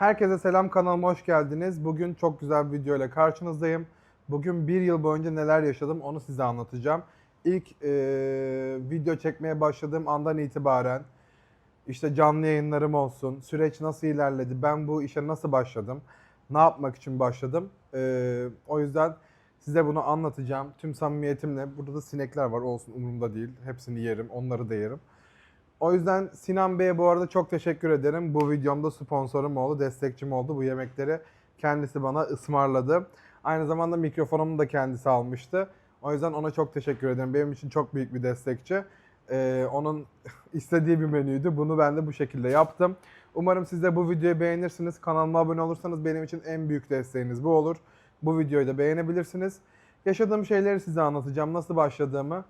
Herkese selam kanalıma hoş geldiniz. Bugün çok güzel bir video ile karşınızdayım. Bugün bir yıl boyunca neler yaşadım onu size anlatacağım. İlk e, video çekmeye başladığım andan itibaren işte canlı yayınlarım olsun, süreç nasıl ilerledi, ben bu işe nasıl başladım, ne yapmak için başladım. E, o yüzden size bunu anlatacağım tüm samimiyetimle. Burada da sinekler var olsun umurumda değil. Hepsini yerim, onları da yerim. O yüzden Sinan Bey'e bu arada çok teşekkür ederim. Bu videomda sponsorum oldu, destekçim oldu. Bu yemekleri kendisi bana ısmarladı. Aynı zamanda mikrofonumu da kendisi almıştı. O yüzden ona çok teşekkür ederim. Benim için çok büyük bir destekçi. Ee, onun istediği bir menüydü. Bunu ben de bu şekilde yaptım. Umarım siz de bu videoyu beğenirsiniz. Kanalıma abone olursanız benim için en büyük desteğiniz bu olur. Bu videoyu da beğenebilirsiniz. Yaşadığım şeyleri size anlatacağım. Nasıl başladığımı.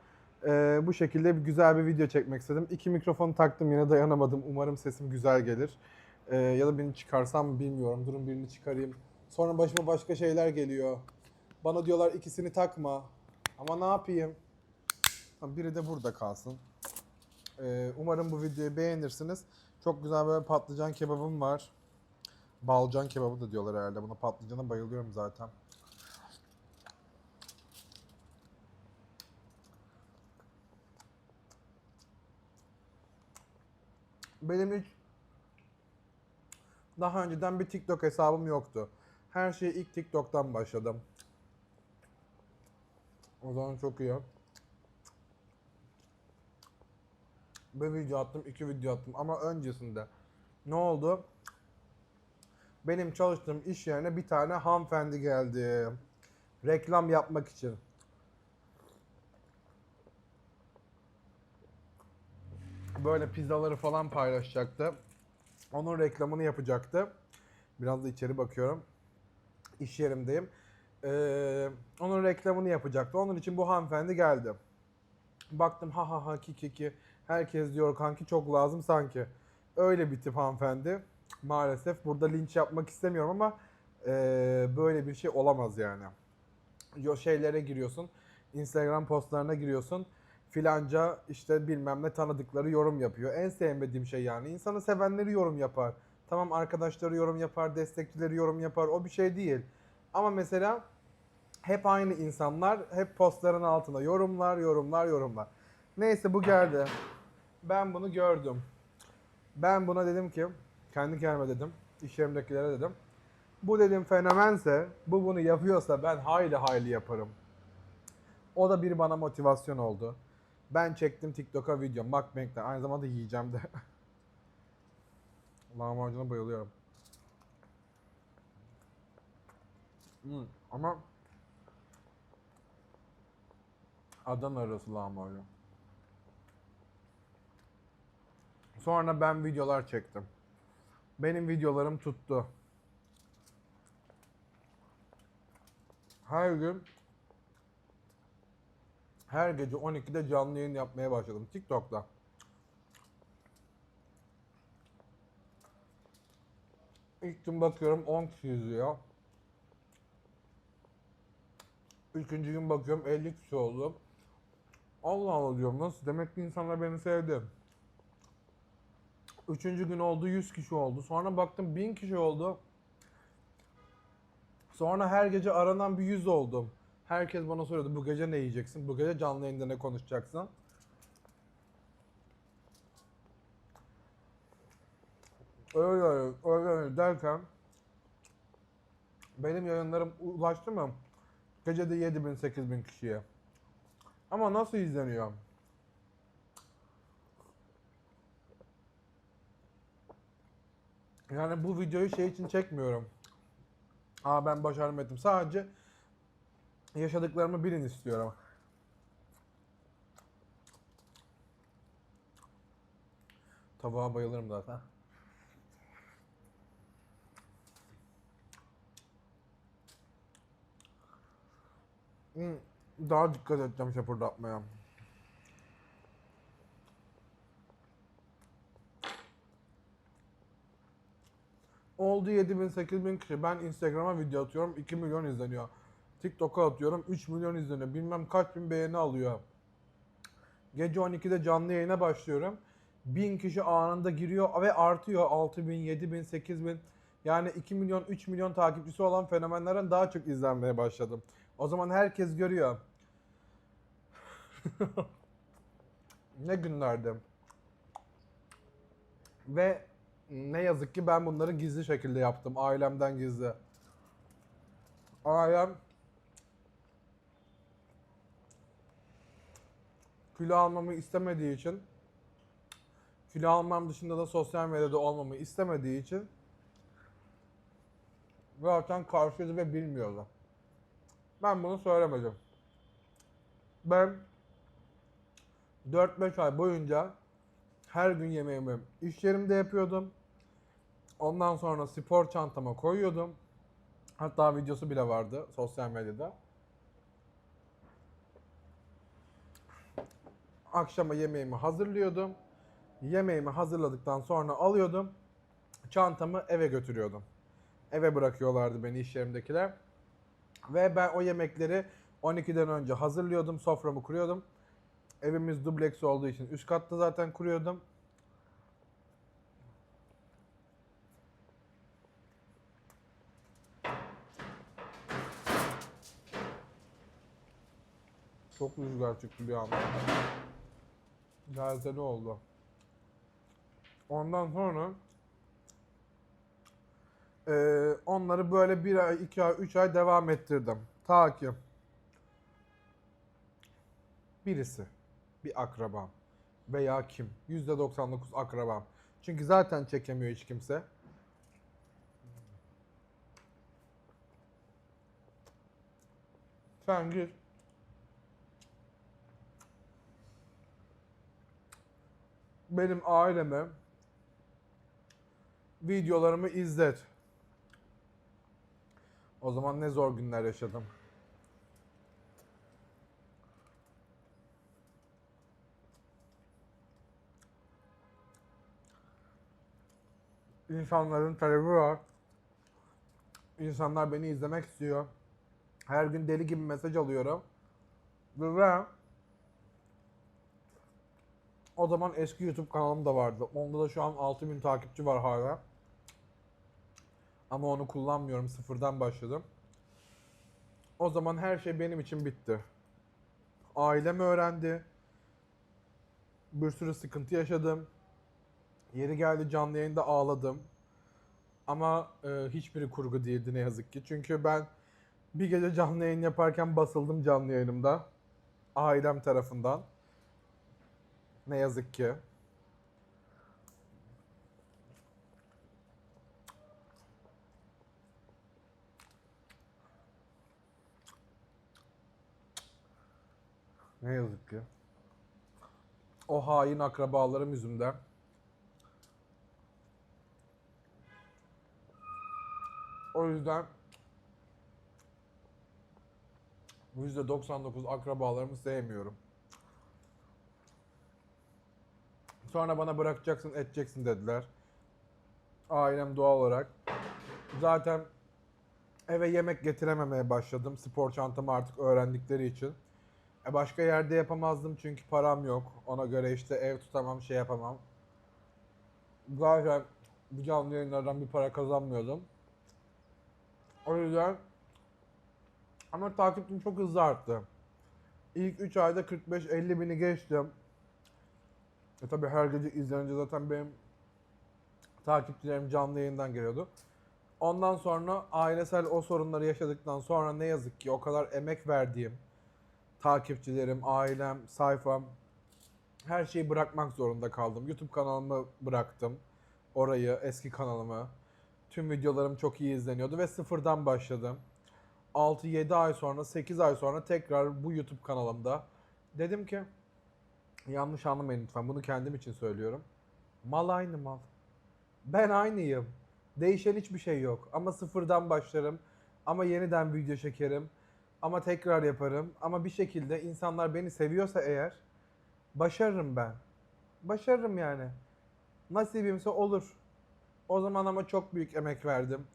Ee, bu şekilde bir güzel bir video çekmek istedim. İki mikrofonu taktım yine dayanamadım. Umarım sesim güzel gelir. Ee, ya da birini çıkarsam bilmiyorum. Durun birini çıkarayım. Sonra başıma başka şeyler geliyor. Bana diyorlar ikisini takma. Ama ne yapayım? Biri de burada kalsın. Ee, umarım bu videoyu beğenirsiniz. Çok güzel böyle patlıcan kebabım var. Balcan kebabı da diyorlar herhalde. Buna patlıcana bayılıyorum zaten. Benim hiç daha önceden bir TikTok hesabım yoktu. Her şeyi ilk TikTok'tan başladım. O zaman çok iyi. Bir video attım, iki video attım ama öncesinde ne oldu? Benim çalıştığım iş yerine bir tane hanımefendi geldi. Reklam yapmak için. Böyle pizzaları falan paylaşacaktı. Onun reklamını yapacaktı. Biraz da içeri bakıyorum. İş yerimdeyim. Ee, onun reklamını yapacaktı. Onun için bu hanımefendi geldi. Baktım ha ha ha ki ki ki. Herkes diyor kanki çok lazım sanki. Öyle bir tip hanımefendi. Maalesef burada linç yapmak istemiyorum ama ee, böyle bir şey olamaz yani. Yo şeylere giriyorsun. Instagram postlarına giriyorsun. Filanca işte bilmem ne tanıdıkları yorum yapıyor. En sevmediğim şey yani. İnsanı sevenleri yorum yapar. Tamam arkadaşları yorum yapar, destekçileri yorum yapar. O bir şey değil. Ama mesela hep aynı insanlar hep postların altına yorumlar, yorumlar, yorumlar. Neyse bu geldi. Ben bunu gördüm. Ben buna dedim ki, kendi kendime dedim, iş yerimdekilere dedim. Bu dedim fenomense, bu bunu yapıyorsa ben hayli hayli yaparım. O da bir bana motivasyon oldu. Ben çektim TikTok'a video. Mukbang'den. Aynı zamanda yiyeceğim de. Lahmacuna bayılıyorum. Hmm, ama Adana arası lahmacun. Sonra ben videolar çektim. Benim videolarım tuttu. Her gün her gece 12'de canlı yayın yapmaya başladım TikTok'ta. İlk gün bakıyorum 10 kişi izliyor. Üçüncü gün bakıyorum 50 kişi oldu. Allah Allah diyorum nasıl? Demek ki insanlar beni sevdi. Üçüncü gün oldu 100 kişi oldu. Sonra baktım 1000 kişi oldu. Sonra her gece aranan bir 100 oldum. Herkes bana soruyordu bu gece ne yiyeceksin? Bu gece canlı yayında ne konuşacaksın? Öyle öyle, öyle öyle derken benim yayınlarım ulaştı mı? Gecede 7000 8000 kişiye. Ama nasıl izleniyor? Yani bu videoyu şey için çekmiyorum. Aa ben başaramadım. Sadece yaşadıklarımı bilin istiyorum. Tavuğa bayılırım zaten. Hmm, Daha dikkat edeceğim şapırdatmaya. Oldu 7000 8000 kişi. Ben Instagram'a video atıyorum 2 milyon izleniyor. TikTok'a atıyorum 3 milyon izleniyor. Bilmem kaç bin beğeni alıyor. Gece 12'de canlı yayına başlıyorum. 1000 kişi anında giriyor ve artıyor. 6000, 7000, 8000. Yani 2 milyon, 3 milyon takipçisi olan fenomenlerden daha çok izlenmeye başladım. O zaman herkes görüyor. ne günlerdi. Ve ne yazık ki ben bunları gizli şekilde yaptım. Ailemden gizli. Ailem kilo almamı istemediği için kilo almam dışında da sosyal medyada olmamı istemediği için zaten karşıydı ve bilmiyordu. Ben bunu söylemedim. Ben 4-5 ay boyunca her gün yemeğimi iş yerimde yapıyordum. Ondan sonra spor çantama koyuyordum. Hatta videosu bile vardı sosyal medyada. Akşama yemeğimi hazırlıyordum. Yemeğimi hazırladıktan sonra alıyordum. Çantamı eve götürüyordum. Eve bırakıyorlardı beni iş yerimdekiler. Ve ben o yemekleri 12'den önce hazırlıyordum. Soframı kuruyordum. Evimiz dubleks olduğu için üst katta zaten kuruyordum. Çok rüzgar çıktı bir anda. Ne oldu? Ondan sonra eee, onları böyle bir ay, iki ay, üç ay devam ettirdim. Ta ki birisi, bir akrabam veya kim? %99 akrabam. Çünkü zaten çekemiyor hiç kimse. Sen gir. Benim aileme videolarımı izlet. O zaman ne zor günler yaşadım. İnsanların talebi var. İnsanlar beni izlemek istiyor. Her gün deli gibi mesaj alıyorum. Ve o zaman eski YouTube kanalım da vardı. Onda da şu an 6000 takipçi var hala. Ama onu kullanmıyorum. Sıfırdan başladım. O zaman her şey benim için bitti. Ailem öğrendi. Bir sürü sıkıntı yaşadım. Yeri geldi canlı yayında ağladım. Ama e, hiçbiri kurgu değildi ne yazık ki. Çünkü ben bir gece canlı yayın yaparken basıldım canlı yayınımda. Ailem tarafından. Ne yazık ki. Ne yazık ki. O hain akrabalarım yüzünden. O yüzden %99 akrabalarımı sevmiyorum. Sonra bana bırakacaksın, edeceksin dediler. Ailem doğal olarak. Zaten eve yemek getirememeye başladım. Spor çantamı artık öğrendikleri için. E başka yerde yapamazdım çünkü param yok. Ona göre işte ev tutamam, şey yapamam. Zaten bu canlı yayınlardan bir para kazanmıyordum. O yüzden ama takipçim çok hızlı arttı. İlk 3 ayda 45-50 bini geçtim. E tabi her gece izlenince zaten benim takipçilerim canlı yayından geliyordu. Ondan sonra ailesel o sorunları yaşadıktan sonra ne yazık ki o kadar emek verdiğim takipçilerim, ailem, sayfam her şeyi bırakmak zorunda kaldım. YouTube kanalımı bıraktım. Orayı, eski kanalımı. Tüm videolarım çok iyi izleniyordu ve sıfırdan başladım. 6-7 ay sonra, 8 ay sonra tekrar bu YouTube kanalımda dedim ki yanlış anlamayın lütfen bunu kendim için söylüyorum. Mal aynı mal. Ben aynıyım. Değişen hiçbir şey yok. Ama sıfırdan başlarım. Ama yeniden video çekerim. Ama tekrar yaparım. Ama bir şekilde insanlar beni seviyorsa eğer başarırım ben. Başarırım yani. Nasibimse olur. O zaman ama çok büyük emek verdim.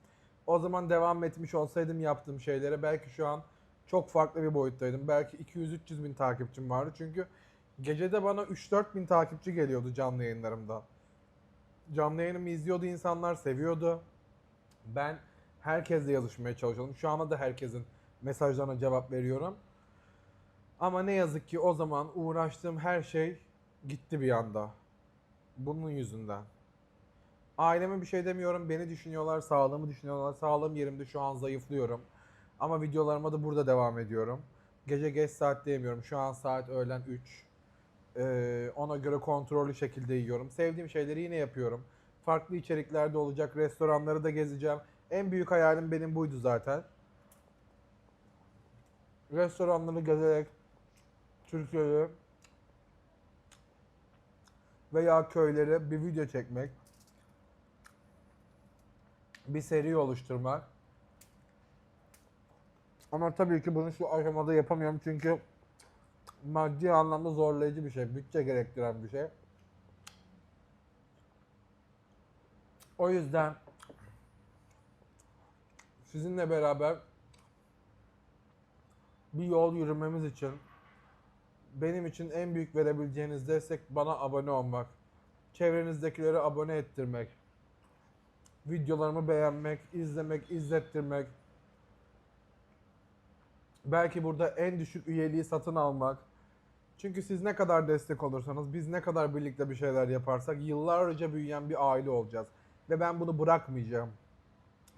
O zaman devam etmiş olsaydım yaptığım şeylere belki şu an çok farklı bir boyuttaydım. Belki 200-300 bin takipçim vardı. Çünkü gecede bana 3-4 bin takipçi geliyordu canlı yayınlarımdan. Canlı yayınımı izliyordu insanlar, seviyordu. Ben herkesle yazışmaya çalışıyorum. Şu anda da herkesin mesajlarına cevap veriyorum. Ama ne yazık ki o zaman uğraştığım her şey gitti bir anda. Bunun yüzünden. Aileme bir şey demiyorum. Beni düşünüyorlar, sağlığımı düşünüyorlar. Sağlığım yerimde şu an zayıflıyorum. Ama videolarıma da burada devam ediyorum. Gece geç saat yemiyorum. Şu an saat öğlen 3. Ee, ona göre kontrollü şekilde yiyorum. Sevdiğim şeyleri yine yapıyorum. Farklı içeriklerde olacak. Restoranları da gezeceğim. En büyük hayalim benim buydu zaten. Restoranları gezerek Türkiye'yi veya köyleri bir video çekmek. Bir seri oluşturmak. Ama tabii ki bunu şu aşamada yapamıyorum çünkü maddi anlamda zorlayıcı bir şey, bütçe gerektiren bir şey. O yüzden sizinle beraber bir yol yürümemiz için benim için en büyük verebileceğiniz destek bana abone olmak. Çevrenizdekileri abone ettirmek. Videolarımı beğenmek, izlemek, izlettirmek. Belki burada en düşük üyeliği satın almak. Çünkü siz ne kadar destek olursanız, biz ne kadar birlikte bir şeyler yaparsak yıllarca büyüyen bir aile olacağız. Ve ben bunu bırakmayacağım.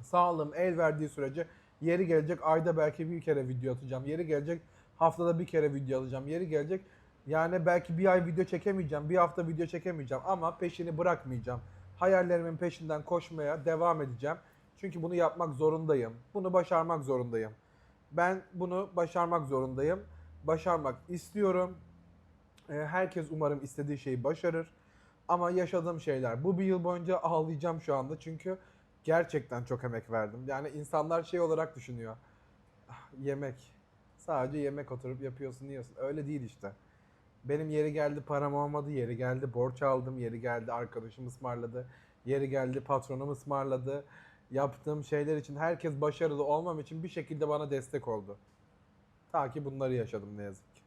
Sağlığım el verdiği sürece yeri gelecek ayda belki bir kere video atacağım. Yeri gelecek haftada bir kere video alacağım. Yeri gelecek yani belki bir ay video çekemeyeceğim, bir hafta video çekemeyeceğim ama peşini bırakmayacağım. Hayallerimin peşinden koşmaya devam edeceğim. Çünkü bunu yapmak zorundayım. Bunu başarmak zorundayım. Ben bunu başarmak zorundayım. Başarmak istiyorum. Ee, Herkes umarım istediği şeyi başarır. Ama yaşadığım şeyler. Bu bir yıl boyunca ağlayacağım şu anda. Çünkü gerçekten çok emek verdim. Yani insanlar şey olarak düşünüyor. "Ah, Yemek. Sadece yemek oturup yapıyorsun, yiyorsun. Öyle değil işte. Benim yeri geldi param olmadı, yeri geldi borç aldım, yeri geldi arkadaşım ısmarladı, yeri geldi patronum ısmarladı. Yaptığım şeyler için herkes başarılı olmam için bir şekilde bana destek oldu. Ta ki bunları yaşadım ne yazık ki.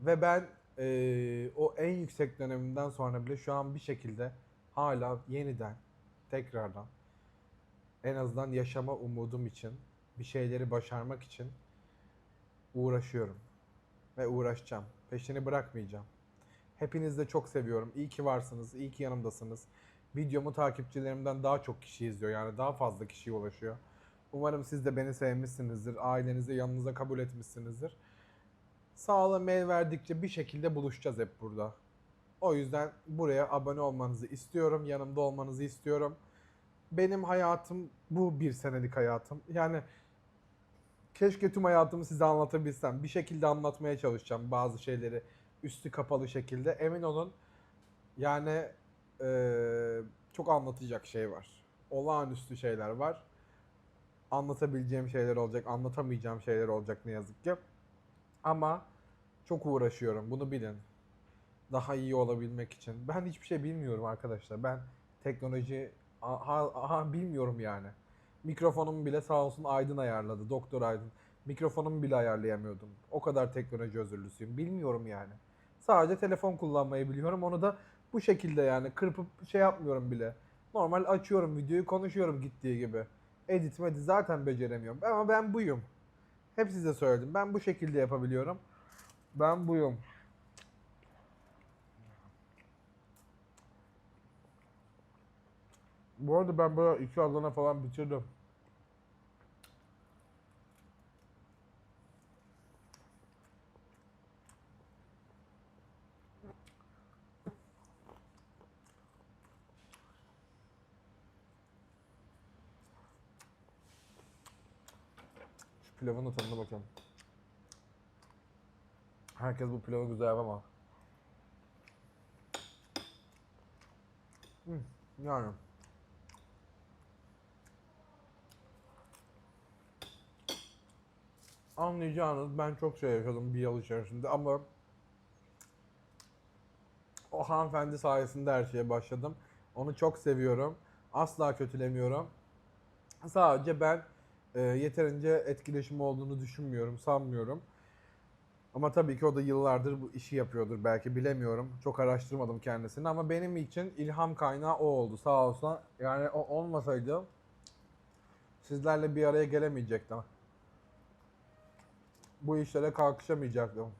Ve ben eee, o en yüksek dönemimden sonra bile şu an bir şekilde hala yeniden, tekrardan en azından yaşama umudum için, bir şeyleri başarmak için uğraşıyorum. Ve uğraşacağım. Peşini bırakmayacağım. Hepinizi de çok seviyorum. İyi ki varsınız, iyi ki yanımdasınız. Videomu takipçilerimden daha çok kişi izliyor. Yani daha fazla kişiye ulaşıyor. Umarım siz de beni sevmişsinizdir. Ailenizi yanınıza kabul etmişsinizdir. Sağlığı mail verdikçe bir şekilde buluşacağız hep burada. O yüzden buraya abone olmanızı istiyorum. Yanımda olmanızı istiyorum. Benim hayatım bu bir senelik hayatım. Yani keşke tüm hayatımı size anlatabilsem. Bir şekilde anlatmaya çalışacağım bazı şeyleri üstü kapalı şekilde. Emin olun yani eee, çok anlatacak şey var. Olağanüstü şeyler var. Anlatabileceğim şeyler olacak, anlatamayacağım şeyler olacak ne yazık ki. Ama çok uğraşıyorum, bunu bilin. Daha iyi olabilmek için. Ben hiçbir şey bilmiyorum arkadaşlar. Ben teknoloji aha, aha bilmiyorum yani. Mikrofonumu bile sağ olsun Aydın ayarladı. Doktor Aydın. Mikrofonumu bile ayarlayamıyordum. O kadar teknoloji özürlüsüyüm. Bilmiyorum yani. Sadece telefon kullanmayı biliyorum. Onu da bu şekilde yani kırpıp şey yapmıyorum bile. Normal açıyorum videoyu konuşuyorum gittiği gibi. Edit medit zaten beceremiyorum. Ama ben buyum. Hep size söyledim. Ben bu şekilde yapabiliyorum. Ben buyum. Bu arada ben böyle iki Adana falan bitirdim. Şu pilavın da tadına bakalım. Herkes bu pilavı güzel yapamaz. Hı, yani. Anlayacağınız ben çok şey yaşadım bir yıl içerisinde ama o hanımefendi sayesinde her şeye başladım. Onu çok seviyorum. Asla kötülemiyorum. Sadece ben e, yeterince etkileşim olduğunu düşünmüyorum, sanmıyorum. Ama tabii ki o da yıllardır bu işi yapıyordur belki bilemiyorum. Çok araştırmadım kendisini ama benim için ilham kaynağı o oldu sağ olsun. Yani o olmasaydı Sizlerle bir araya gelemeyecektim. Bu işlere kalkışamayacaktım.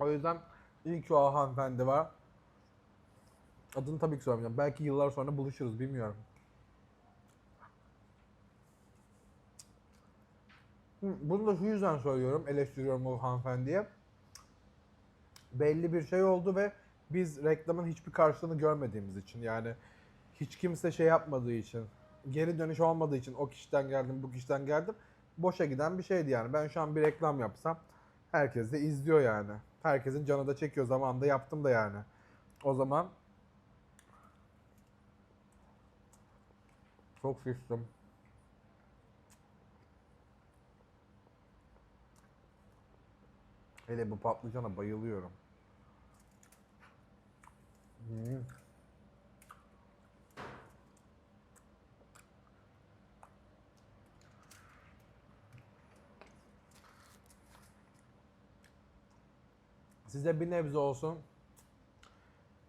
O yüzden iyi ki o hanımefendi var. Adını tabii ki söylemeyeceğim. Belki yıllar sonra buluşuruz bilmiyorum. Bunu da şu yüzden söylüyorum, eleştiriyorum o hanımefendiye. Belli bir şey oldu ve biz reklamın hiçbir karşılığını görmediğimiz için yani hiç kimse şey yapmadığı için, geri dönüş olmadığı için o kişiden geldim, bu kişiden geldim. Boşa giden bir şeydi yani. Ben şu an bir reklam yapsam herkes de izliyor yani. Herkesin canı da çekiyor. Zamanında yaptım da yani. O zaman çok şiştim. Hele bu patlıcana bayılıyorum. Hmm. Size bir nebze olsun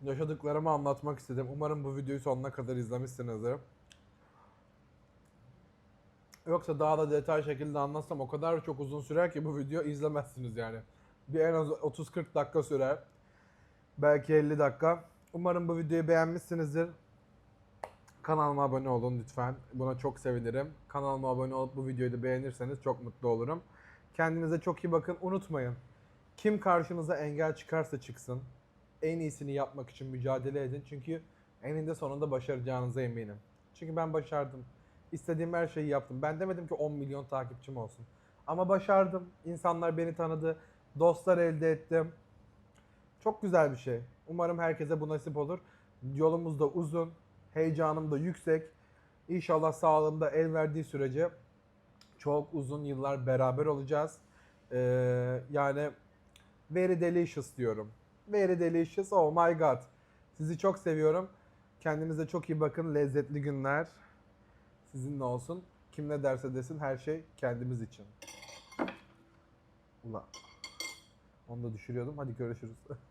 yaşadıklarımı anlatmak istedim. Umarım bu videoyu sonuna kadar izlemişsinizdir. Yoksa daha da detay şekilde anlatsam o kadar çok uzun sürer ki bu video izlemezsiniz yani. Bir en az 30-40 dakika sürer. Belki 50 dakika. Umarım bu videoyu beğenmişsinizdir. Kanalıma abone olun lütfen. Buna çok sevinirim. Kanalıma abone olup bu videoyu da beğenirseniz çok mutlu olurum. Kendinize çok iyi bakın. Unutmayın. Kim karşınıza engel çıkarsa çıksın. En iyisini yapmak için mücadele edin. Çünkü eninde sonunda başaracağınıza eminim. Çünkü ben başardım. İstediğim her şeyi yaptım. Ben demedim ki 10 milyon takipçim olsun. Ama başardım. İnsanlar beni tanıdı. Dostlar elde ettim. Çok güzel bir şey. Umarım herkese bu nasip olur. Yolumuz da uzun. Heyecanım da yüksek. İnşallah sağlığım da el verdiği sürece çok uzun yıllar beraber olacağız. Ee, yani very delicious diyorum. Very delicious. Oh my god. Sizi çok seviyorum. Kendinize çok iyi bakın. Lezzetli günler sizinle olsun. Kim ne derse desin her şey kendimiz için. Ula. Onu da düşürüyordum. Hadi görüşürüz.